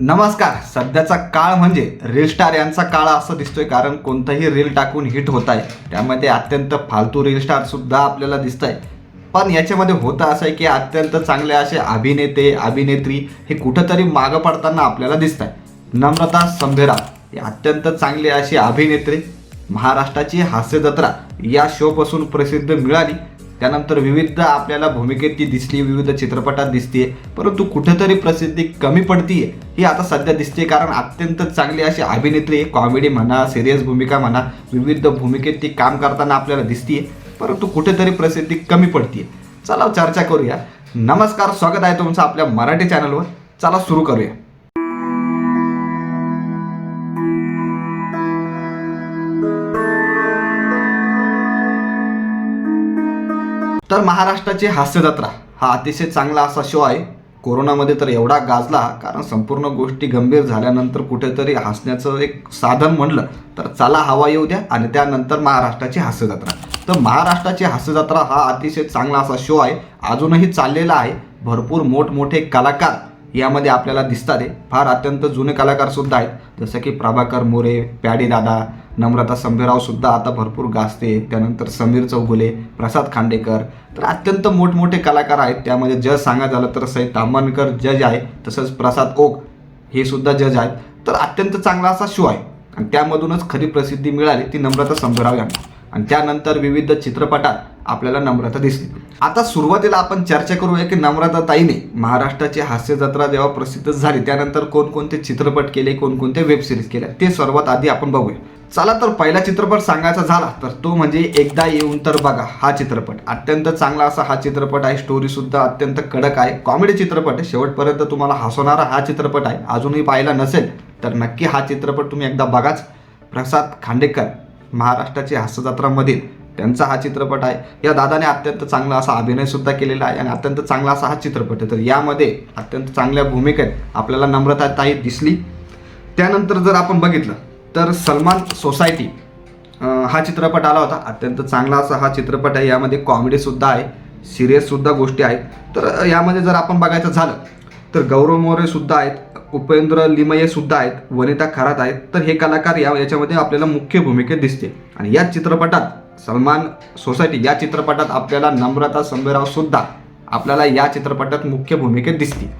नमस्कार. सध्याचा काळ म्हणजे रील स्टार यांचा काळ असं दिसतोय कारण कोणतंही रील टाकून हिट होत आहे. त्यामध्ये अत्यंत फालतू रील स्टार सुद्धा आपल्याला दिसत आहे पण याच्यामध्ये होतं असं आहे की अत्यंत चांगले असे अभिनेते अभिनेत्री हे कुठंतरी मागं पडताना आपल्याला दिसत आहे नम्रता संभेरा हे अत्यंत चांगले अशी अभिनेत्री महाराष्ट्राची हास्य जत्रा या शोपासून प्रसिद्ध मिळाली. त्यानंतर विविध आपल्याला भूमिकेत ती दिसली विविध चित्रपटात दिसते परंतु कुठेतरी प्रसिद्धी कमी पडतीये ही आता सध्या दिसते कारण अत्यंत चांगली अशी अभिनेत्री कॉमेडी म्हणा सिरियस भूमिका म्हणा विविध भूमिकेत ती काम करताना आपल्याला दिसतीये परंतु कुठेतरी प्रसिद्धी कमी पडतीये. चला चर्चा करूया. नमस्कार स्वागत आहे तुमचं आपल्या मराठी चॅनलवर चला सुरू करूया. तर महाराष्ट्राची हास्य जत्रा हा अतिशय चांगला असा शो आहे. कोरोनामध्ये तर एवढा गाजला कारण संपूर्ण गोष्टी गंभीर झाल्यानंतर कुठेतरी हसण्याचं एक साधन म्हणलं तर चला हवा येऊ द्या आणि त्यानंतर महाराष्ट्राची हास्य जत्रा. तर महाराष्ट्राची हास्य जत्रा हा अतिशय चांगला असा शो आहे. अजूनही चाललेला आहे. भरपूर मोठमोठे कलाकार यामध्ये आपल्याला दिसतात आहे फार अत्यंत जुने कलाकारसुद्धा आहेत. जसं की प्रभाकर मोरे प्याडी दादा नम्रता संभेरावसुद्धा आता भरपूर गाजते. त्यानंतर समीर चौगुले प्रसाद खांडेकर. तर अत्यंत मोठमोठे कलाकार आहेत. त्यामध्ये जज सांगा झालं तर सई तांबणकर जज आहे. तसंच प्रसाद ओक हे सुद्धा जज आहेत. तर अत्यंत चांगला असा शो आहे. आणि त्यामधूनच खरी प्रसिद्धी मिळाली ती नम्रता संभेराव यांना. आणि त्यानंतर विविध चित्रपटात आपल्याला नम्रता दिसली. आता सुरुवातीला आपण चर्चा करूया की नम्रता ताईने. महाराष्ट्राची हास्य जत्रा जेव्हा प्रसिद्ध झाली त्यानंतर कोणकोणते चित्रपट केले कोणकोणते वेबसिरीज केल्या ते सर्वात आधी आपण बघूया. चला तर पहिला चित्रपट सांगायचा झाला तर तो म्हणजे एकदा येऊन तर बघा हा चित्रपट. अत्यंत चांगला असा हा चित्रपट आहे स्टोरी सुद्धा अत्यंत कडक आहे. कॉमेडी चित्रपट आहे. शेवटपर्यंत तुम्हाला हसवणारा हा चित्रपट आहे. अजूनही पाहिला नसेल तर नक्की हा चित्रपट तुम्ही एकदा बघाच. प्रसाद खांडेकर. महाराष्ट्राची हास्यजत्रामधील त्यांचा हा चित्रपट आहे. या दादाने अत्यंत चांगला असा अभिनयसुद्धा केलेला आहे आणि अत्यंत चांगला असा हा चित्रपट आहे. तर यामध्ये अत्यंत चांगल्या भूमिकेत आपल्याला नम्रता ताई दिसली. त्यानंतर जर आपण बघितलं तर सलमान सोसायटी हा चित्रपट आला होता. अत्यंत चांगला असा हा चित्रपट आहे. यामध्ये कॉमेडीसुद्धा आहे सिरियससुद्धा गोष्टी आहेत. तर यामध्ये जर आपण बघायचं झालं तर गौरव मोरेसुद्धा आहेत. उपेंद्र लिमये सुद्धा आहेत वनिता खरात आहेत. तर हे कलाकार या याच्यामध्ये आपल्याला मुख्य भूमिकेत दिसते. आणि या चित्रपटात सलमान सोसायटी या चित्रपटात आपल्याला नम्रता संभेराव सुद्धा आपल्याला या चित्रपटात मुख्य भूमिकेत दिसते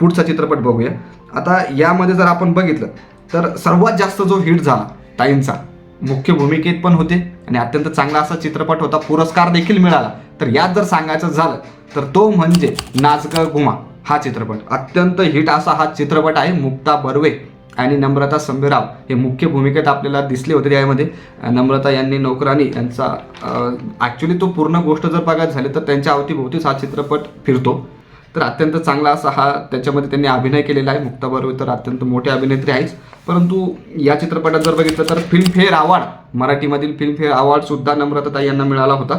पुढचा चित्रपट बघूया. आता यामध्ये जर आपण बघितलं तर सर्वात जास्त जो हिट झाला ताईंचा मुख्य भूमिकेत पण होते. आणि अत्यंत चांगला असा चित्रपट होता पुरस्कार देखील मिळाला. तर यात जर सांगायचं झालं तर तो म्हणजे नाचग घुमा. हा चित्रपट. अत्यंत हिट असा हा चित्रपट आहे मुक्ता बर्वे आणि नम्रता संभेराव हे मुख्य भूमिकेत आपल्याला दिसले होते त्यामध्ये. नम्रता यांनी नोकरानी यांचा ॲक्च्युली तो पूर्ण गोष्ट जर बघायला झाली तर त्यांच्या अवतीभोवतीच हा चित्रपट फिरतो. तर अत्यंत चांगला असा हा त्याच्यामध्ये त्यांनी अभिनय केलेला आहे. मुक्ता बर्वे तर अत्यंत मोठी अभिनेत्री आहेच. परंतु या चित्रपटात जर बघितलं तर फिल्मफेअर अवॉर्ड मराठीमधील फिल्मफेअर अवॉर्डसुद्धा नम्रता यांना मिळाला होता.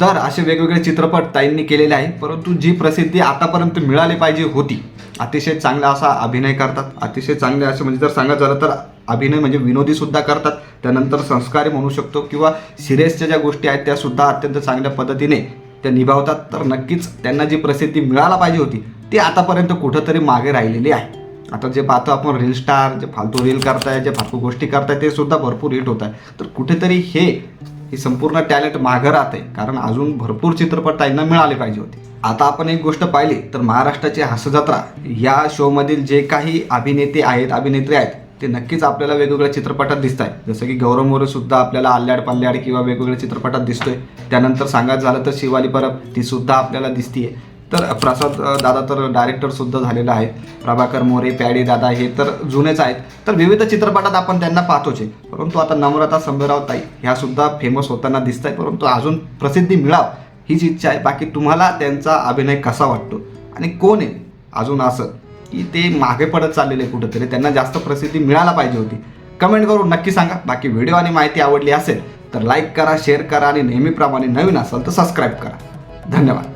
तर असे वेगवेगळे चित्रपट ताईंनी केलेले आहे परंतु जी प्रसिद्धी आतापर्यंत मिळाली पाहिजे होती अतिशय चांगला असा अभिनय करतात. अतिशय चांगले असे म्हणजे जर सांगायचं झालं तर अभिनय म्हणजे विनोदी सुद्धा करतात. त्यानंतर संस्कारी म्हणू शकतो किंवा सिरियसच्या ज्या गोष्टी आहेत त्या सुद्धा अत्यंत चांगल्या पद्धतीने त्या निभावतात. तर नक्कीच त्यांना जी प्रसिद्धी मिळायला पाहिजे होती ती आतापर्यंत कुठंतरी मागे राहिलेली आहे. आता जे पाहतो आपण रील स्टार जे फालतू रील करताय जे फालतू गोष्टी करताय ते सुद्धा भरपूर हिट होत आहे. तर कुठेतरी हे ही संपूर्ण टॅलेंट मागं राहते कारण अजून भरपूर चित्रपट त्यांना मिळाले पाहिजे होते. आता आपण एक गोष्ट पाहिली तर महाराष्ट्राची हास्यजत्रा या शोमधील जे काही अभिनेते आहेत अभिनेत्री आहेत ते नक्कीच आपल्याला वेगवेगळ्या चित्रपटात दिसत आहे जसं की गौरव मोरे सुद्धा आपल्याला आल्याड पल्ल्याड किंवा वेगवेगळ्या चित्रपटात दिसतोय. त्यानंतर सांगायचं झालं तर शिवाली परब ती सुद्धा आपल्याला दिसतीये. तर प्रसाद दादा तर डायरेक्टर सुद्धा झालेला आहे. प्रभाकर मोरे प्याडी दादा हे तर जुनेच आहेत. तर विविध चित्रपटात आपण त्यांना पाहतोच आहे. परंतु आता नम्रता संभराव ताई ह्या सुद्धा फेमस होताना दिसत आहे परंतु अजून प्रसिद्धी मिळाव हीच इच्छा आहे. बाकी तुम्हाला त्यांचा अभिनय कसा वाटतो? आणि कोण आहे अजून असं की ते मागे पडत चाललेले कुठंतरी? त्यांना जास्त प्रसिद्धी मिळायला पाहिजे होती. कमेंट करून नक्की सांगा. बाकी व्हिडिओ आणि माहिती आवडली असेल तर लाईक करा शेअर करा आणि नेहमीप्रमाणे नवीन असाल तर सबस्क्राईब करा. धन्यवाद.